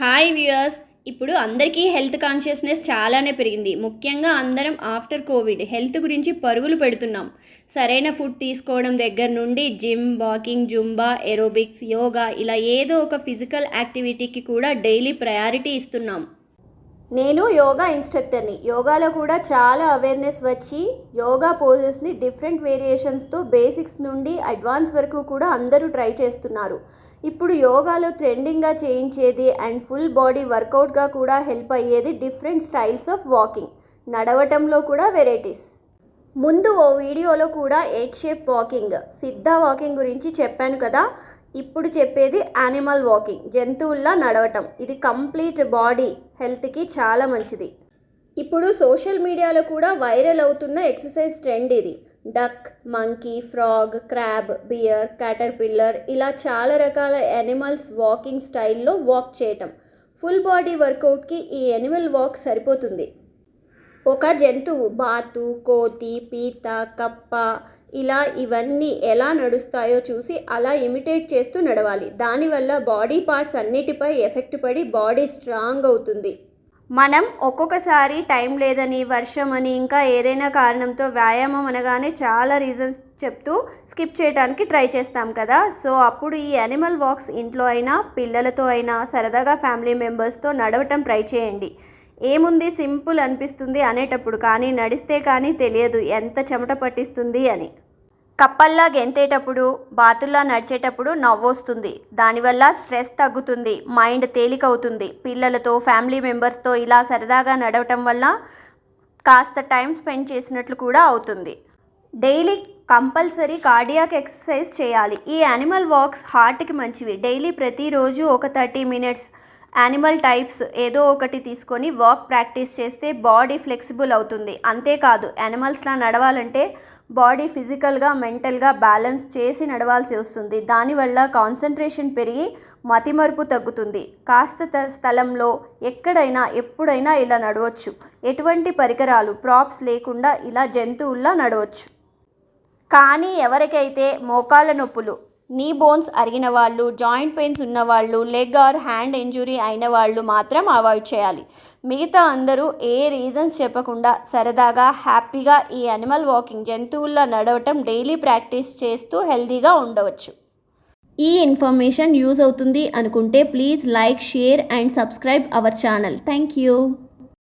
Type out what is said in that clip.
Hi viewers. ఇప్పుడు అందరికీ health consciousness చాలానే పెరిగింది. ముఖ్యంగా అందరం ఆఫ్టర్ కోవిడ్ హెల్త్ గురించి పరుగులు పెడుతున్నాం. సరైన ఫుడ్ తీసుకోవడం దగ్గర నుండి gym walking Zumba aerobics yoga ఇలా ఏదో ఒక ఫిజికల్ యాక్టివిటీకి కూడా డైలీ ప్రయారిటీ ఇస్తున్నాం. నేను యోగా ఇన్స్ట్రక్టర్ని. యోగాలో కూడా చాలా అవేర్నెస్ వచ్చి యోగా పోజెస్ని డిఫరెంట్ వేరియేషన్స్తో బేసిక్స్ నుండి అడ్వాన్స్ వరకు కూడా అందరూ ట్రై చేస్తున్నారు. ఇప్పుడు యోగాలో ట్రెండింగ్గా చేయించేది అండ్ ఫుల్ బాడీ వర్కౌట్గా కూడా హెల్ప్ అయ్యేది డిఫరెంట్ స్టైల్స్ ఆఫ్ వాకింగ్ నడవటంలో కూడా వెరైటీస్ ముందు ఓ వీడియోలో కూడా eight shape walking Siddha walking గురించి చెప్పాను కదా. ఇప్పుడు చెప్పేది యానిమల్ వాకింగ్ జంతువుల్లా నడవటం. ఇది కంప్లీట్ బాడీ హెల్త్కి చాలా మంచిది. ఇప్పుడు సోషల్ మీడియాలో కూడా వైరల్ అవుతున్న ఎక్సర్సైజ్ ట్రెండ్ ఇది. Duck monkey frog crab bear caterpillar ఇలా చాలా రకాల యానిమల్స్ వాకింగ్ స్టైల్లో వాక్ చేయటం. ఫుల్ బాడీ వర్కౌట్కి ఈ యానిమల్ వాక్ సరిపోతుంది. ఒక జంతువు బాతు కోతి పీత కప్ప ఇలా ఇవన్నీ ఎలా నడుస్తాయో చూసి అలా ఇమిటేట్ చేస్తూ నడవాలి. దానివల్ల బాడీ పార్ట్స్ అన్నిటిపై ఎఫెక్ట్ పడి బాడీ స్ట్రాంగ్ అవుతుంది. మనం ఒక్కొక్కసారి టైం లేదని వర్షం అని ఇంకా ఏదైనా కారణంతో వ్యాయామం అనగానే చాలా రీజన్స్ చెప్తూ స్కిప్ చేయడానికి ట్రై చేస్తాం కదా. సో అప్పుడు ఈ యానిమల్ వాక్స్ ఇంట్లో అయినా పిల్లలతో అయినా సరదాగా ఫ్యామిలీ మెంబర్స్తో నడవటం ట్రై చేయండి. ఏముంది సింపుల్ అనిపిస్తుంది అనేటప్పుడు కానీ నడిస్తే కానీ తెలియదు ఎంత చెమట పట్టిస్తుంది అని. కప్పల్లా గెంతేటప్పుడు బాతుల్లా నడిచేటప్పుడు నవ్వొస్తుంది. దానివల్ల స్ట్రెస్ తగ్గుతుంది మైండ్ తేలికవుతుంది. పిల్లలతో ఫ్యామిలీ మెంబర్స్తో ఇలా సరదాగా నడవటం వల్ల కాస్త టైం స్పెండ్ చేసినట్లు కూడా అవుతుంది. డైలీ కంపల్సరీ కార్డియాక్ ఎక్సర్సైజ్ చేయాలి. ఈ యానిమల్ వాక్స్ హార్ట్కి మంచివి. డైలీ ప్రతిరోజు ఒక థర్టీ మినిట్స్ యానిమల్ టైప్స్ ఏదో ఒకటి తీసుకొని వాక్ ప్రాక్టీస్ చేస్తే బాడీ ఫ్లెక్సిబుల్ అవుతుంది. అంతేకాదు యానిమల్స్లా నడవాలంటే బాడీ ఫిజికల్గా మెంటల్గా బ్యాలెన్స్ చేసి నడవాల్సి వస్తుంది. దానివల్ల కాన్సన్ట్రేషన్ పెరిగి మతిమరుపు తగ్గుతుంది. కాస్త త- స్థలంలో ఎక్కడైనా ఎప్పుడైనా ఇలా నడవచ్చు. ఎటువంటి పరికరాలు ప్రాప్స్ లేకుండా ఇలా జంతువుల్లా నడవచ్చు. కానీ ఎవరికైతే మోకాళ్ళ నొప్పులు నీ బోన్స్ అరిగిన వాళ్ళు జాయింట్ పెయిన్స్ ఉన్నవాళ్ళు లెగ్ ఆర్ హ్యాండ్ ఇంజురీ అయిన వాళ్ళు మాత్రం అవాయిడ్ చేయాలి. మిగతా అందరూ ఏ రీజన్స్ చెప్పకుండా సరదాగా హ్యాపీగా ఈ యానిమల్ వాకింగ్ జంతువుల్లో నడవటం డైలీ ప్రాక్టీస్ చేస్తూ హెల్తీగా ఉండవచ్చు. ఈ ఇన్ఫర్మేషన్ యూజ్ అవుతుంది అనుకుంటే please like share and subscribe our channel. Thank you.